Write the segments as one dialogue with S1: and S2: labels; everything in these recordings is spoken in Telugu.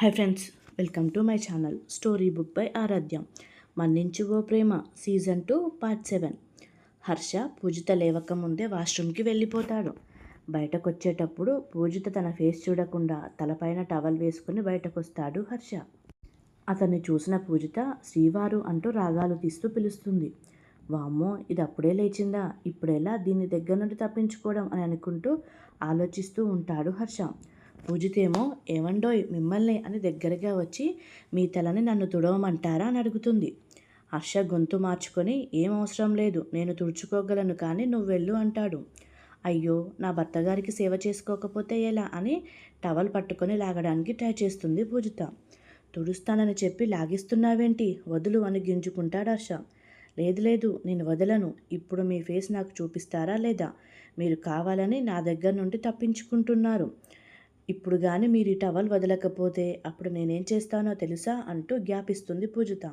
S1: Hi friends welcome to my channel story book by Aradhya మన్నించు ఓ ప్రేమ season two part seven Harsha Poojitha లేవక ముందే వాష్రూమ్కి వెళ్ళిపోతాడు. బయటకు వచ్చేటప్పుడు పూజిత తన ఫేస్ చూడకుండా తలపైన టవల్ వేసుకుని బయటకు వస్తాడు హర్ష. అతన్ని చూసిన పూజిత శ్రీవారు అంటూ రాగాలు తీస్తూ పిలుస్తుంది. వామ్మో ఇది అప్పుడే లేచిందా? ఇప్పుడెలా దీని దగ్గర నుండి తప్పించుకోవడం? అని అనుకుంటూ ఆలోచిస్తూ ఉంటాడు హర్ష. పూజితేమో ఏమండోయ్ మిమ్మల్ని అని దగ్గరగా వచ్చి మీ తలని నన్ను తుడవమంటారా అని అడుగుతుంది. హర్ష గొంతు మార్చుకొని ఏం అవసరం లేదు నేను తుడుచుకోగలను కానీ నువ్వు వెళ్ళు అంటాడు. అయ్యో నా భర్తగారికి సేవ చేసుకోకపోతే ఎలా? అని టవల్ పట్టుకొని లాగడానికి ట్రై చేస్తుంది పూజిత. తుడుస్తానని చెప్పి లాగిస్తున్నావేంటి? వదులు అని గింజుకుంటాడు హర్ష. లేదు లేదు నేను వదలను. ఇప్పుడు మీ ఫేస్ నాకు చూపిస్తారా లేదా? మీరు కావాలని నా దగ్గర నుండి తప్పించుకుంటున్నారు. ఇప్పుడు కానీ మీరు ఈ టవల్ వదలకపోతే అప్పుడు నేనేం చేస్తానో తెలుసా అంటూ జ్ఞాపిస్తుంది పూజిత.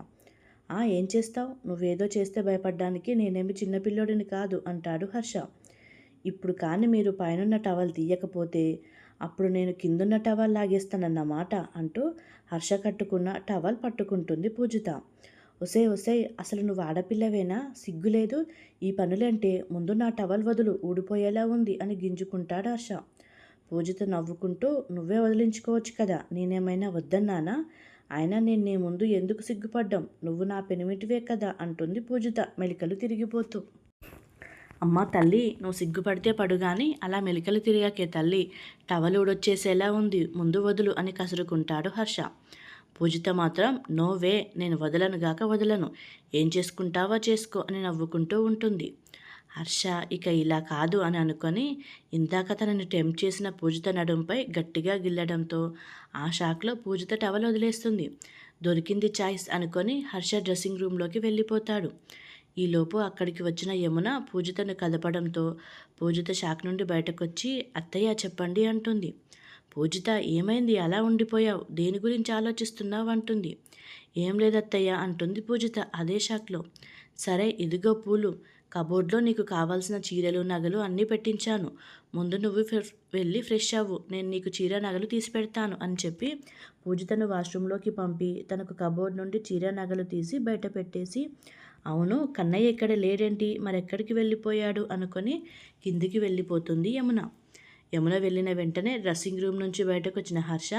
S1: ఆ ఏం చేస్తావు? నువ్వేదో చేస్తే భయపడ్డానికి నేనేమి చిన్నపిల్లోడిని కాదు అంటాడు హర్ష. ఇప్పుడు కానీ మీరు పైనున్న టవల్ తీయకపోతే అప్పుడు నేను కిందున్న టవల్ లాగేస్తానన్నమాట అంటూ హర్ష కట్టుకున్న టవల్ పట్టుకుంటుంది పూజిత. ఒసే ఒసే అసలు నువ్వు ఆడపిల్లవేనా? సిగ్గులేదు. ఈ పనులంటే ముందు నా టవల్ వదులు ఊడిపోయేలా ఉంది అని గింజుకుంటాడు హర్ష. పూజిత నవ్వుకుంటూ నువ్వే వదిలించుకోవచ్చు కదా నేనేమైనా వద్దన్నానా? అయినా నేను నీ ముందు ఎందుకు సిగ్గుపడ్డం? నువ్వు నా పెనిమిటివే కదా అంటుంది పూజిత మెలికలు తిరిగిపోతూ. అమ్మ తల్లి నువ్వు సిగ్గుపడితే పడు కానీ అలా మెలికలు తిరిగాకే తల్లి టవలుడొచ్చేసేలా ఉంది ముందు వదులు అని కసురుకుంటాడు హర్ష. పూజిత మాత్రం నో వే నేను వదలను గాక వదలను ఏం చేసుకుంటావా చేసుకో అని నవ్వుకుంటూ ఉంటుంది. హర్ష ఇక ఇలా కాదు అని అనుకొని ఇందాక తనని టెంప్ చేసిన పూజిత నడుంపై గట్టిగా గిల్లడంతో ఆ షాక్లో పూజిత టవల్ వదిలేస్తుంది. దొరికింది చాయిస్ అనుకొని హర్ష డ్రెస్సింగ్ రూమ్లోకి వెళ్ళిపోతాడు. ఈలోపు అక్కడికి వచ్చిన యమున పూజితను కదపడంతో పూజిత షాక్ నుండి బయటకొచ్చి అత్తయ్య చెప్పండి అంటుంది. పూజిత ఏమైంది? అలా ఉండిపోయావు. దేని గురించి ఆలోచిస్తున్నావు? అంటుంది. ఏం లేదత్తయ్య అంటుంది పూజిత అదే షాక్లో. సరే ఇదిగో పూలు. కబోర్డ్లో నీకు కావాల్సిన చీరలు నగలు అన్నీ పెట్టించాను. ముందు నువ్వు వెళ్ళి ఫ్రెష్ అవ్వు. నేను నీకు చీర నగలు తీసి పెడతాను అని చెప్పి పూజితను వాష్రూమ్లోకి పంపి తనకు కబోర్డ్ నుండి చీర నగలు తీసి బయట పెట్టేసి అవును కన్నయ్య ఇక్కడ లేడేంటి? మరెక్కడికి వెళ్ళిపోయాడు? అనుకొని కిందికి వెళ్ళిపోతుంది యమున. యమున వెళ్ళిన వెంటనే డ్రెస్సింగ్ రూమ్ నుంచి బయటకు వచ్చిన హర్ష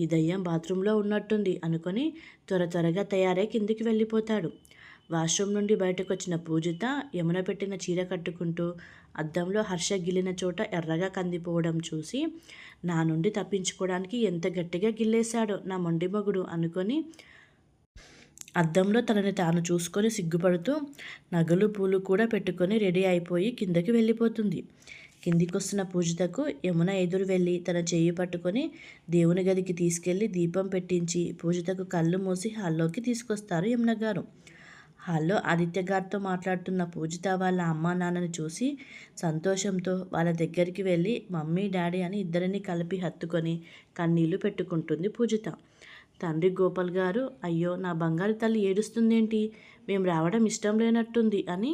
S1: ఈ దయ్యం బాత్రూంలో ఉన్నట్టుంది అనుకొని త్వర త్వరగా తయారై కిందికి వెళ్ళిపోతాడు. వాష్రూమ్ నుండి బయటకు వచ్చిన పూజిత యమున పెట్టిన చీర కట్టుకుంటూ అద్దంలో హర్ష గిల్లిన చోట ఎర్రగా కందిపోవడం చూసి నా నుండి తప్పించుకోవడానికి ఎంత గట్టిగా గిల్లేశాడో నా మొండి మగుడు అనుకొని అద్దంలో తనని తాను చూసుకొని సిగ్గుపడుతూ నగలు పూలు కూడా పెట్టుకొని రెడీ అయిపోయి కిందకి వెళ్ళిపోతుంది. కిందికొస్తున్న పూజితకు యమున ఎదురు వెళ్ళి తన చేయి పట్టుకొని దేవుని గదికి తీసుకెళ్ళి దీపం పెట్టించి పూజితకు కళ్ళు మూసి హాల్లోకి తీసుకొస్తారు యమున గారు హాల్లో ఆదిత్య గారితో మాట్లాడుతున్న పూజిత వాళ్ళ అమ్మా నాన్నని చూసి సంతోషంతో వాళ్ళ దగ్గరికి వెళ్ళి మమ్మీ డాడీ అని ఇద్దరిని కలిపి హత్తుకొని కన్నీళ్ళు పెట్టుకుంటుంది పూజిత. తండ్రి గోపాల్ గారు అయ్యో నా బంగారు తల్లి ఏడుస్తుందేంటి? మేము రావడం ఇష్టం లేనట్టుంది అని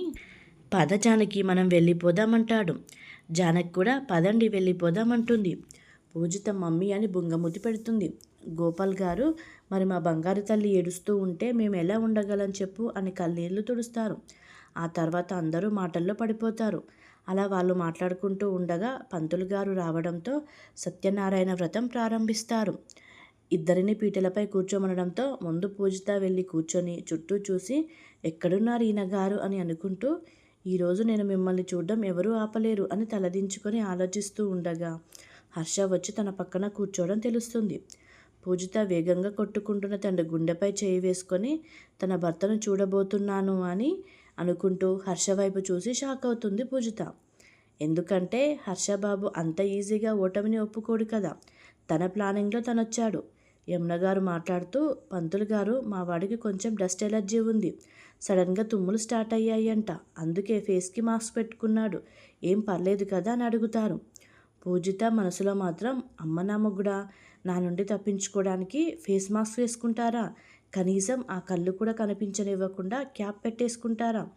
S1: పదజానకి మనం వెళ్ళిపోదామంటాడు. జానకి కూడా పదండి వెళ్ళిపోదామంటుంది. పూజిత మమ్మీ అని బుంగముతి పెడుతుంది. గోపాల్ గారు మరి మా బంగారు తల్లి ఏడుస్తూ ఉంటే మేము ఎలా ఉండగలం చెప్పు అని కళ్ళీళ్ళు తుడుస్తారు. ఆ తర్వాత అందరూ మాటల్లో పడిపోతారు. అలా వాళ్ళు మాట్లాడుకుంటూ ఉండగా పంతులు గారు రావడంతో సత్యనారాయణ వ్రతం ప్రారంభిస్తారు. ఇద్దరిని పీటలపై కూర్చోమనడంతో ముందు పూజిత వెళ్ళి కూర్చొని చుట్టూ చూసి ఎక్కడున్నారు ఈయన గారు అని అనుకుంటూ ఈరోజు నేను మిమ్మల్ని చూడడం ఎవరూ ఆపలేరు అని తలదించుకొని ఆలోచిస్తూ ఉండగా హర్ష వచ్చి తన పక్కన కూర్చోవడం తెలుస్తుంది. పూజిత వేగంగా కొట్టుకుంటున్న తన గుండెపై చేయి వేసుకొని తన భర్తను చూడబోతున్నాను అని అనుకుంటూ హర్ష వైపు చూసి షాక్ అవుతుంది పూజిత. ఎందుకంటే హర్షబాబు అంత ఈజీగా ఓటమిని ఒప్పుకోడు కదా. తన ప్లానింగ్లో తనొచ్చాడు. యమున గారు మాట్లాడుతూ పంతులు గారు మా వాడికి కొంచెం డస్ట్ ఎలర్జీ ఉంది. సడన్గా తుమ్ములు స్టార్ట్ అయ్యాయంట. అందుకే ఫేస్కి మాస్క్ పెట్టుకున్నాడు. ఏం పర్లేదు కదా అని అడుగుతారు. పూజిత మనసులో మాత్రం అమ్మ నా నామగుడా నా నుండి తప్పించుకోవడానికి ఫేస్ మాస్క్ వేసుకుంటారా? కనీసం ఆ కళ్ళు కూడా కనిపించనివ్వకుండా క్యాప్ పెట్టేసుకుంటారా?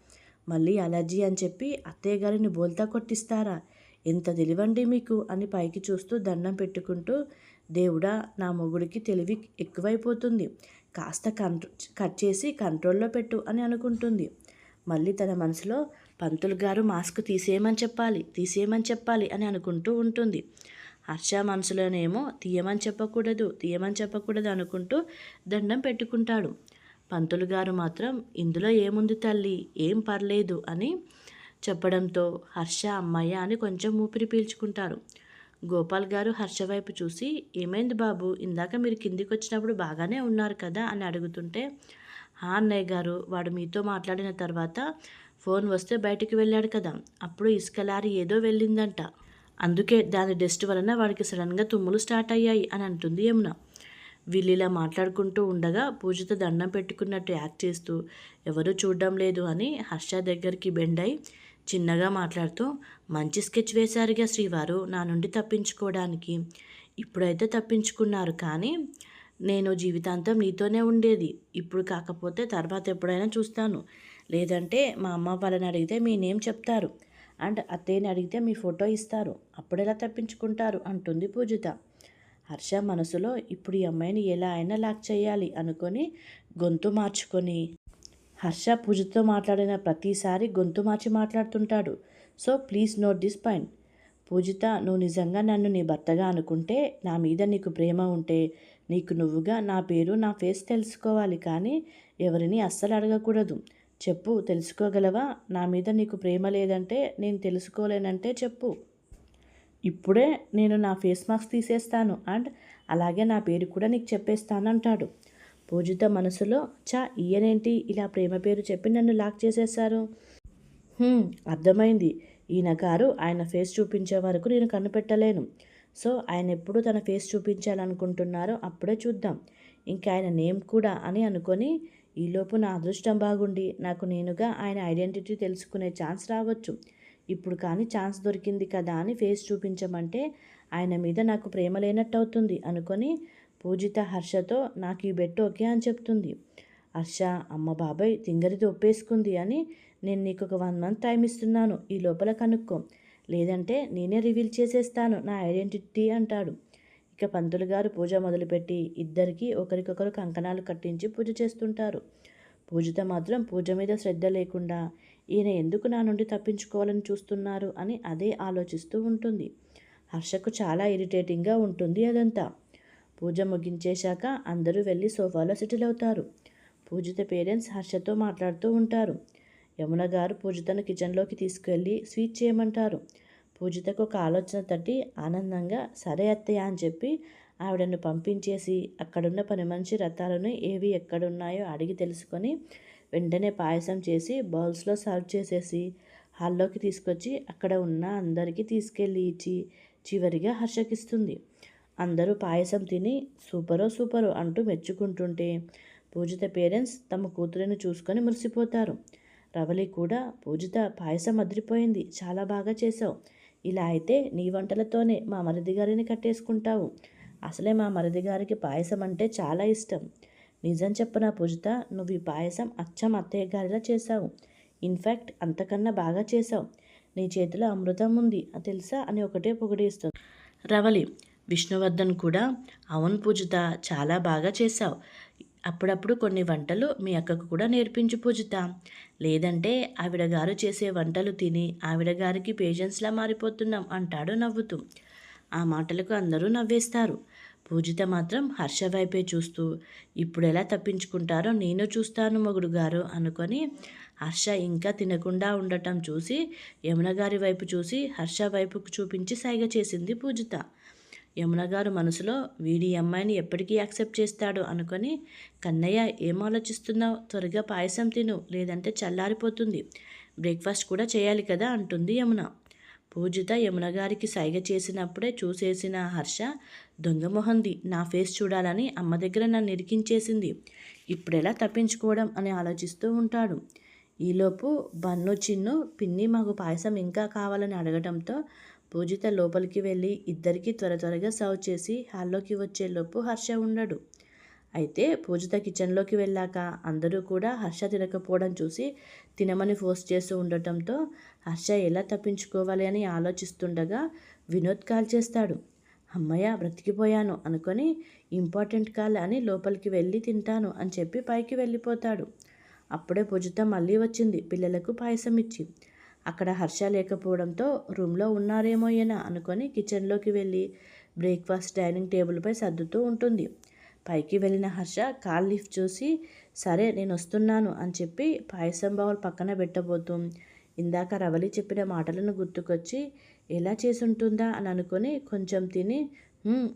S1: మళ్ళీ అలర్జీ అని చెప్పి అత్తయ్య గారిని బోల్తా కొట్టిస్తారా? ఎంత తెలివండి మీకు? అని పైకి చూస్తూ దండం పెట్టుకుంటూ దేవుడా నా మొగుడికి తెలివి ఎక్కువైపోతుంది. కాస్త కంట్రో కట్ చేసి కంట్రోల్లో పెట్టు అని అనుకుంటుంది. మళ్ళీ తన మనసులో పంతులు గారు మాస్క్ తీసేయమని చెప్పాలి తీసేయమని చెప్పాలి అని అనుకుంటూ ఉంటుంది. హర్ష మనసులోనేమో తీయమని చెప్పకూడదు తీయమని చెప్పకూడదు అనుకుంటూ దండం పెట్టుకుంటాడు. పంతులు గారు మాత్రం ఇందులో ఏముంది తల్లి? ఏం పర్లేదు అని చెప్పడంతో హర్ష అమ్మయ్య అని కొంచెం ఊపిరి పీల్చుకుంటారు. గోపాల్ గారు హర్ష వైపు చూసి ఏమైంది బాబు? ఇందాక మీరు కిందికి వచ్చినప్పుడు బాగానే ఉన్నారు కదా? అని అడుగుతుంటే హా అన్నయ్య గారు వాడు మీతో మాట్లాడిన తర్వాత ఫోన్ వస్తే బయటికి వెళ్ళాడు కదా. అప్పుడు ఇసుక లారీ ఏదో వెళ్ళిందంట. అందుకే దాని డస్ట్ వలన వాడికి సడన్గా తుమ్ములు స్టార్ట్ అయ్యాయి అని అంటుంది యమున. వీళ్ళు ఇలా మాట్లాడుకుంటూ ఉండగా పూజతో దండం పెట్టుకున్నట్టు యాక్ట్ చేస్తూ ఎవరూ చూడడం లేదు అని హర్ష దగ్గరికి బెండై చిన్నగా మాట్లాడుతూ మంచి స్కెచ్ వేశారుగా శ్రీవారు నా నుండి తప్పించుకోవడానికి. ఇప్పుడైతే తప్పించుకున్నారు కానీ నేను జీవితాంతం నీతోనే ఉండేది. ఇప్పుడు కాకపోతే తర్వాత ఎప్పుడైనా చూస్తాను. లేదంటే మా అమ్మ వాళ్ళని అడిగితే మీ నేమ్ చెప్తారు. అండ్ అత్తయ్యని అడిగితే మీ ఫోటో ఇస్తారు. అప్పుడెలా తప్పించుకుంటారు? అంటుంది పూజిత. హర్ష మనసులో ఇప్పుడు ఈ అమ్మాయిని ఎలా అయినా లాక్ చేయాలి అనుకొని గొంతు మార్చుకొని. హర్ష పూజతో మాట్లాడిన ప్రతిసారి గొంతు మార్చి మాట్లాడుతుంటాడు. So please note this point. Poojitha నువ్వు నిజంగా నన్ను నీ భర్తగా అనుకుంటే నా మీద నీకు ప్రేమ ఉంటే నీకు నువ్వుగా నా పేరు నా ఫేస్ తెలుసుకోవాలి కానీ ఎవరిని అస్సలు అడగకూడదు. చెప్పు తెలుసుకోగలవా? నా మీద నీకు ప్రేమ లేదంటే నేను తెలుసుకోలేనంటే చెప్పు. ఇప్పుడే నేను నా ఫేస్ మాస్క్ తీసేస్తాను అండ్ అలాగే నా పేరు కూడా నీకు చెప్పేస్తాను అంటాడు పూజిత మనసులో చా ఈయనేంటి? ఇలా ప్రేమ పేరు చెప్పి నన్ను లాక్ చేసేశారు. అర్థమైంది. ఈయన గారు ఆయన ఫేస్ చూపించే వరకు నేను కనిపెట్టలేను. సో ఆయన ఎప్పుడు తన ఫేస్ చూపించాలనుకుంటున్నారో అప్పుడే చూద్దాం. ఇంకా ఆయన నేమ్ కూడా అని అనుకొని ఈలోపు నా అదృష్టం బాగుండి నాకు నేనుగా ఆయన ఐడెంటిటీ తెలుసుకునే ఛాన్స్ రావచ్చు. ఇప్పుడు కానీ ఛాన్స్ దొరికింది కదా అని ఫేస్ చూపించమంటే ఆయన మీద నాకు ప్రేమ లేనట్టు అవుతుంది అనుకొని పూజిత హర్షతో నాకు ఈ బెట్ ఓకే అని చెప్తుంది. హర్ష అమ్మ బాబాయ్ తింగరిది ఒప్పేసుకుంది అని నేను నీకు ఒక వన్ మంత్ టైం ఇస్తున్నాను ఈ లోపల కనుక్కో. లేదంటే నేనే రివీల్ చేసేస్తాను నా ఐడెంటిటీ అంటాడు. ఇక పంతులు గారు పూజ మొదలుపెట్టి ఇద్దరికి ఒకరికొకరు కంకణాలు కట్టించి పూజ చేస్తుంటారు. పూజిత మాత్రం పూజ మీద శ్రద్ధ లేకుండా ఈయన ఎందుకు నా నుండి తప్పించుకోవాలని చూస్తున్నారు? అని అదే ఆలోచిస్తూ ఉంటుంది. హర్షకు చాలా ఇరిటేటింగ్గా ఉంటుంది అదంతా. పూజ ముగించేశాక అందరూ వెళ్ళి సోఫాలో సెటిల్ అవుతారు. పూజిత పేరెంట్స్ హర్షతో మాట్లాడుతూ ఉంటారు. యమున గారు పూజితను కిచెన్లోకి తీసుకెళ్ళి స్వీట్ చేయమంటారు. పూజితకు ఒక ఆలోచన తట్టి ఆనందంగా సరే అత్తయ్య అని చెప్పి ఆవిడను పంపించేసి అక్కడున్న పని మనిషి రథాలను ఏవి ఎక్కడున్నాయో అడిగి తెలుసుకొని వెంటనే పాయసం చేసి బౌల్స్లో సర్వ్ చేసేసి హాల్లోకి తీసుకొచ్చి అక్కడ ఉన్న అందరికీ తీసుకెళ్ళి ఇచ్చి చివరిగా హర్షకిస్తుంది. అందరూ పాయసం తిని సూపరో సూపరో అంటూ మెచ్చుకుంటుంటే పూజిత పేరెంట్స్ తమ కూతురిని చూసుకొని మురిసిపోతారు. రవలి కూడా పూజిత పాయసం అదిరిపోయింది చాలా బాగా చేసావు. ఇలా అయితే నీ వంటలతోనే మా మరిది గారిని కట్టేసుకుంటావు. అసలే మా మరిది గారికి పాయసం అంటే చాలా ఇష్టం. నిజం చెప్పన పూజిత నువ్వు ఈ పాయసం అచ్చం అత్తయ్య గారిలా చేశావు. ఇన్ఫ్యాక్ట్ అంతకన్నా బాగా చేశావు. నీ చేతిలో అమృతం ఉంది అది తెలుసా అని ఒకటే పొగిడేస్తుంది. రవలి విష్ణువర్ధన్ కూడా అవును పూజిత చాలా బాగా చేశావు. అప్పుడప్పుడు కొన్ని వంటలు మీ అక్కకు కూడా నేర్పించు పూజిత. లేదంటే ఆవిడ గారు చేసే వంటలు తిని ఆవిడ గారికి పేషెన్స్లా మారిపోతున్నాం అంటాడు నవ్వుతూ. ఆ మాటలకు అందరూ నవ్వేస్తారు. పూజిత మాత్రం హర్ష వైపే చూస్తూ ఇప్పుడు ఎలా తప్పించుకుంటారో నేను చూస్తాను మొగుడు గారు అనుకొని హర్ష ఇంకా తినకుండా ఉండటం చూసి యమున గారి వైపు చూసి హర్ష వైపుకు చూపించి సైగ చేసింది పూజిత. యమున గారు మనసులో వీడి అమ్మాయిని ఎప్పటికీ యాక్సెప్ట్ చేస్తాడు అనుకొని కన్నయ్య ఏం ఆలోచిస్తున్నావు? త్వరగా పాయసం తిను లేదంటే చల్లారిపోతుంది. బ్రేక్ఫాస్ట్ కూడా చేయాలి కదా అంటుంది యమున. పూజిత యమున గారికి సైగ చేసినప్పుడే చూసేసిన హర్ష దొంగమొహంది నా ఫేస్ చూడాలని అమ్మ దగ్గర నన్ను ఇరికించేసింది. ఇప్పుడెలా తప్పించుకోవడం? అని ఆలోచిస్తూ ఉంటాడు. ఈలోపు బన్ను చిన్ను పిన్ని మాకు పాయసం ఇంకా కావాలని అడగడంతో పూజిత లోపలికి వెళ్ళి ఇద్దరికి త్వర త్వరగా సర్వ్ చేసి హాల్లోకి వచ్చేలోపు హర్ష ఉండడు. అయితే పూజిత కిచెన్లోకి వెళ్ళాక అందరూ కూడా హర్ష తినకపోవడం చూసి తినమని ఫోర్స్ చేస్తూ ఉండటంతో హర్ష ఎలా తప్పించుకోవాలి అని ఆలోచిస్తుండగా వినోద్ కాల్ చేస్తాడు. అమ్మయ్య బ్రతికిపోయాను అనుకొని ఇంపార్టెంట్ కాల్ అని లోపలికి వెళ్ళి తింటాను అని చెప్పి పైకి వెళ్ళిపోతాడు. అప్పుడే పూజిత మళ్ళీ వచ్చింది పిల్లలకు పాయసం ఇచ్చి. అక్కడ హర్ష లేకపోవడంతో రూమ్లో ఉన్నారేమో అనుకొని కిచెన్లోకి వెళ్ళి బ్రేక్ఫాస్ట్ డైనింగ్ టేబుల్పై సర్దుతూ ఉంటుంది. పైకి వెళ్ళిన హర్ష కాల్ లిఫ్ట్ చూసి సరే నేను వస్తున్నాను అని చెప్పి పాయసం బావులు పక్కన పెట్టబోతూ ఇందాక రవలి చెప్పిన మాటలను గుర్తుకొచ్చి ఎలా చేసుంటుందా అని అనుకొని కొంచెం తిని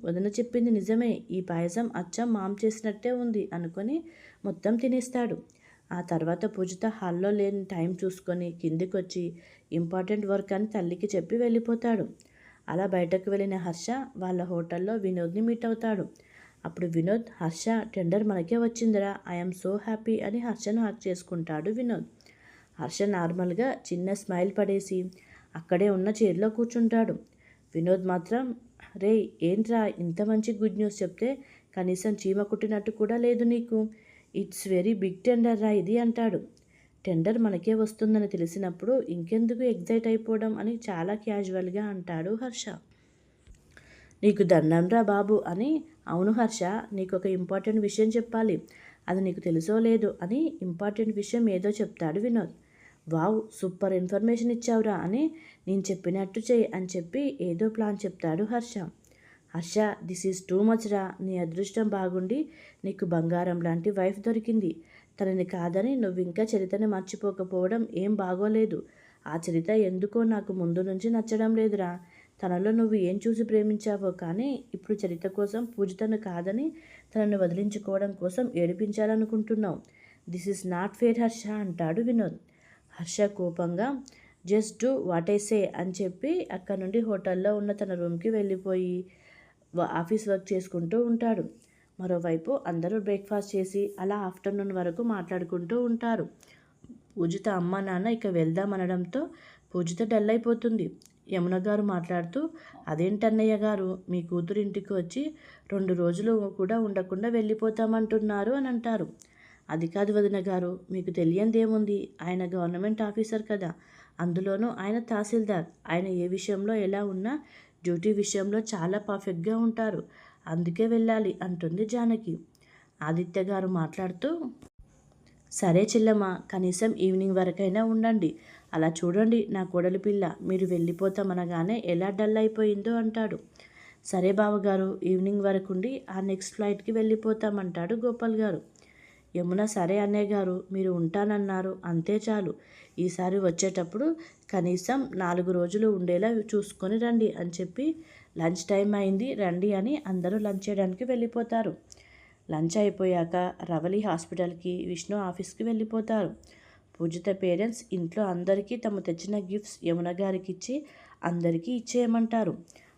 S1: వదిన చెప్పింది నిజమే ఈ పాయసం అచ్చం మాం చేసినట్టే ఉంది అనుకొని మొత్తం తినేస్తాడు. ఆ తర్వాత పూజిత హాల్లో లేని టైం చూసుకొని కిందికి వచ్చి ఇంపార్టెంట్ వర్క్ అని తల్లికి చెప్పి వెళ్ళిపోతాడు. అలా బయటకు వెళ్ళిన హర్ష వాళ్ళ హోటల్లో వినోద్ని మీట్ అవుతాడు. అప్పుడు వినోద్ హర్ష టెండర్ మనకే వచ్చిందిరా. ఐఎమ్ సో హ్యాపీ అని హర్షను హక్ చేసుకుంటాడు వినోద్. హర్ష నార్మల్గా చిన్న స్మైల్ పడేసి అక్కడే ఉన్న చైర్లో కూర్చుంటాడు. వినోద్ మాత్రం రే ఏంట్రా ఇంత మంచి గుడ్ న్యూస్ చెప్తే కనీసం చీమ కుట్టినట్టు కూడా లేదు నీకు. ఇట్స్ వెరీ బిగ్ టెండర్ రా ఇది అంటాడు. టెండర్ మనకే వస్తుందని తెలిసినప్పుడు ఇంకెందుకు ఎగ్జైట్ అయిపోవడం అని చాలా క్యాజువల్గా అంటాడు హర్ష. నీకు దండంరా బాబు అని. అవును హర్ష నీకు ఒక ఇంపార్టెంట్ విషయం చెప్పాలి. అది నీకు తెలుసో లేదు అని ఇంపార్టెంట్ విషయం ఏదో చెప్తాడు వినోద్. వావ్ సూపర్ ఇన్ఫర్మేషన్ ఇచ్చావురా అని. నేను చెప్పినట్టు చేయి అని చెప్పి ఏదో ప్లాన్ చెప్తాడు Harsha. Harsha this is too much రా నీ అదృష్టం బాగుండి నీకు బంగారం లాంటి వైఫ్ దొరికింది. తనని కాదని నువ్వు ఇంకా చరితని మర్చిపోకపోవడం ఏం బాగోలేదు. ఆ చరిత ఎందుకో నాకు ముందు నుంచి నచ్చడం లేదురా. తనలో నువ్వు ఏం చూసి ప్రేమించావో కానీ ఇప్పుడు చరిత కోసం పూజితను కాదని తనను వదిలించుకోవడం కోసం ఏడిపించాలనుకుంటున్నావు. This is not fair Harsha అంటాడు వినోద్. హర్ష కోపంగా just do what I say అని చెప్పి అక్కడ నుండి హోటల్లో ఉన్న తన రూమ్కి వెళ్ళిపోయి ఆఫీస్ వర్క్ చేసుకుంటూ ఉంటాడు. మరోవైపు అందరూ బ్రేక్ఫాస్ట్ చేసి అలా ఆఫ్టర్నూన్ వరకు మాట్లాడుకుంటూ ఉంటారు. పూజిత అమ్మ నాన్న ఇక వెళ్దాం అనడంతో పూజిత డల్ అయిపోతుంది. యమున గారు మాట్లాడుతూ అదేంటన్నయ్య గారు మీ కూతురు ఇంటికి వచ్చి రెండు రోజులు కూడా ఉండకుండా వెళ్ళిపోతామంటున్నారు అని అంటారు. అది కాదు వదిన గారు మీకు తెలియందేముంది? ఆయన గవర్నమెంట్ ఆఫీసర్ కదా. అందులోనూ ఆయన తహసీల్దార్. ఆయన ఏ విషయంలో ఎలా ఉన్నా డ్యూటీ విషయంలో చాలా పర్ఫెక్ట్గా ఉంటారు. అందుకే వెళ్ళాలి అంటుంది జానకి. ఆదిత్య గారు మాట్లాడుతూ సరే చెల్లమ్మ కనీసం ఈవినింగ్ వరకైనా ఉండండి. అలా చూడండి నా కోడలి పిల్ల. మీరు వెళ్ళిపోతామనగానే ఎలా డల్ అయిపోయిందో అంటాడు. సరే బావగారు ఈవినింగ్ వరకు ఉండి ఆ నెక్స్ట్ ఫ్లైట్కి వెళ్ళిపోతామంటాడు గోపాల్ గారు. యమున సరే అన్నయ్య గారు మీరు ఉంటానన్నారు. అంతే చాలు. ఈసారి వచ్చేటప్పుడు కనీసం నాలుగు రోజులు ఉండేలా చూసుకొని రండి అని చెప్పి లంచ్ టైం అయింది. రండి అని అందరూ లంచ్ చేయడానికి వెళ్ళిపోతారు. లంచ్ అయిపోయాక రవలి హాస్పిటల్కి విష్ణు ఆఫీస్కి వెళ్ళిపోతారు. పూజిత పేరెంట్స్ ఇంట్లో అందరికీ తమ తెచ్చిన గిఫ్ట్స్ యమున గారికి ఇచ్చి అందరికీ ఇచ్చేయమంటారు.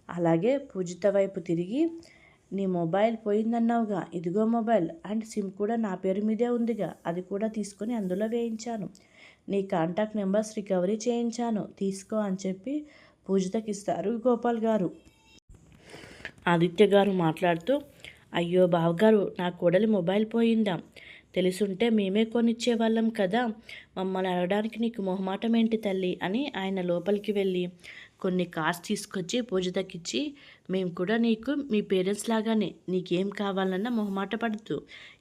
S1: అలాగే పూజిత వైపు తిరిగి నీ మొబైల్ పోయిందన్నావుగా ఇదిగో మొబైల్ అండ్ సిమ్ కూడా నా పేరు మీదే ఉందిగా అది కూడా తీసుకొని అందులో వేయించాను. నీ కాంటాక్ట్ నెంబర్స్ రికవరీ చేయించాను తీసుకో అని చెప్పి పూజితకి ఇస్తారు గోపాల్ గారు. ఆదిత్య గారు మాట్లాడుతూ అయ్యో బావగారు నా కోడలి మొబైల్ పోయిందా? తెలుసుంటే మేమే కొనిచ్చేవాళ్ళం కదా మమ్మల్ని అడగడానికి నీకు మొహమాటం ఏంటి తల్లి అని ఆయన లోపలికి వెళ్ళి కొన్ని కార్స్ తీసుకొచ్చి పూజితకిచ్చి మేము కూడా నీకు మీ పేరెంట్స్ లాగానే నీకేం కావాలన్నా మొహమాట పడుతూ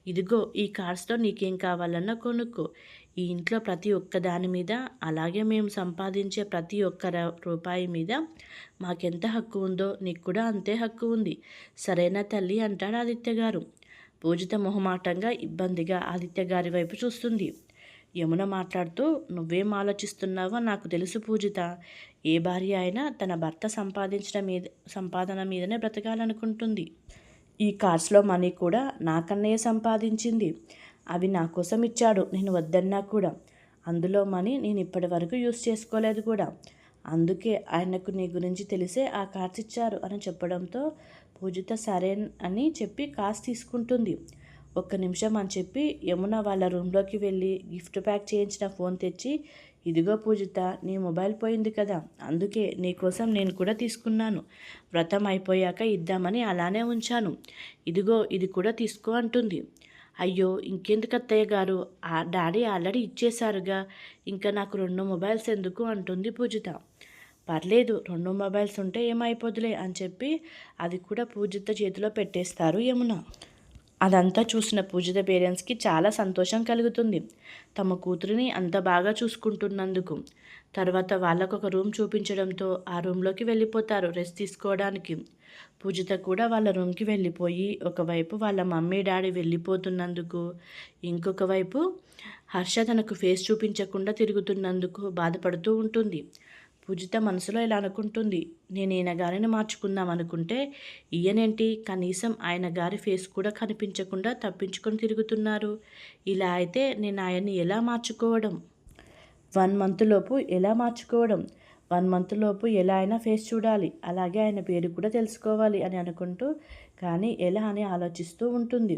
S1: ఇదిగో ఈ కార్స్తో నీకేం కావాలన్నా కొనుక్కో. ఈ ఇంట్లో ప్రతి ఒక్క దాని మీద అలాగే మేము సంపాదించే ప్రతి ఒక్క రూపాయి మీద మాకెంత హక్కు ఉందో నీకు కూడా అంతే హక్కు ఉంది. సరేనా తల్లి అంటాడు ఆదిత్య గారు. పూజిత మొహమాటంగా ఇబ్బందిగా ఆదిత్య గారి వైపు చూస్తుంది. యమున మాట్లాడుతూ నువ్వేం ఆలోచిస్తున్నావో నాకు తెలుసు పూజిత. ఏ భార్య అయినా తన భర్త సంపాదించడం మీద సంపాదన మీదనే బ్రతకాలనుకుంటుంది. ఈ కార్స్లో మనీ కూడా నాకన్నయ్య సంపాదించింది. అవి నా కోసం ఇచ్చాడు. నేను వద్దన్నా కూడా. అందులో మనీ నేను ఇప్పటి వరకు యూస్ చేసుకోలేదు కూడా. అందుకే ఆయనకు నీ గురించి తెలిసే ఆ కార్స్ ఇచ్చారు అని చెప్పడంతో పూజిత సరే అని చెప్పి కార్స్ తీసుకుంటుంది. ఒక్క నిమిషం అని చెప్పి యమున వాళ్ళ రూమ్లోకి వెళ్ళి గిఫ్ట్ ప్యాక్ చేయించిన ఫోన్ తెచ్చి ఇదిగో పూజిత నీ మొబైల్ పోయింది కదా అందుకే నీకోసం నేను కూడా తీసుకున్నాను. వ్రతం అయిపోయాక ఇద్దామని అలానే ఉంచాను. ఇదిగో ఇది కూడా తీసుకో అంటుంది. అయ్యో ఇంకెందుకు అత్తయ్య గారు? ఆ డాడీ ఆల్రెడీ ఇచ్చేశారుగా ఇంకా నాకు రెండు మొబైల్స్ ఎందుకు? అంటుంది పూజిత. పర్లేదు రెండు మొబైల్స్ ఉంటే ఏమైపోదులే అని చెప్పి అది కూడా పూజిత చేతిలో పెట్టేస్తారు యమున. అదంతా చూసిన పూజిత పేరెంట్స్కి చాలా సంతోషం కలుగుతుంది. తమ కూతురిని అంత బాగా చూసుకుంటున్నందుకు. తర్వాత వాళ్ళకు ఒక రూమ్ చూపించడంతో ఆ రూమ్లోకి వెళ్ళిపోతారు రెస్ట్ తీసుకోవడానికి. పూజిత కూడా వాళ్ళ రూమ్కి వెళ్ళిపోయి ఒకవైపు వాళ్ళ మమ్మీ డాడీ వెళ్ళిపోతున్నందుకు ఇంకొక వైపు హర్ష తనకు ఫేస్ చూపించకుండా తిరుగుతున్నందుకు బాధపడుతూ ఉంటుంది. పూజిత మనసులో ఇలా అనుకుంటుంది. నేను ఈయన గారిని మార్చుకుందాం అనుకుంటే ఈయనేంటి? కనీసం ఆయన గారి ఫేస్ కూడా కనిపించకుండా తప్పించుకొని తిరుగుతున్నారు. ఇలా అయితే నేను ఆయన్ని ఎలా మార్చుకోవడం? వన్ మంత్ లోపు ఎలా మార్చుకోవడం? వన్ మంత్ లోపు ఎలా అయినా ఫేస్ చూడాలి. అలాగే ఆయన పేరు కూడా తెలుసుకోవాలి అని అనుకుంటూ కానీ ఎలా అని ఆలోచిస్తూ ఉంటుంది.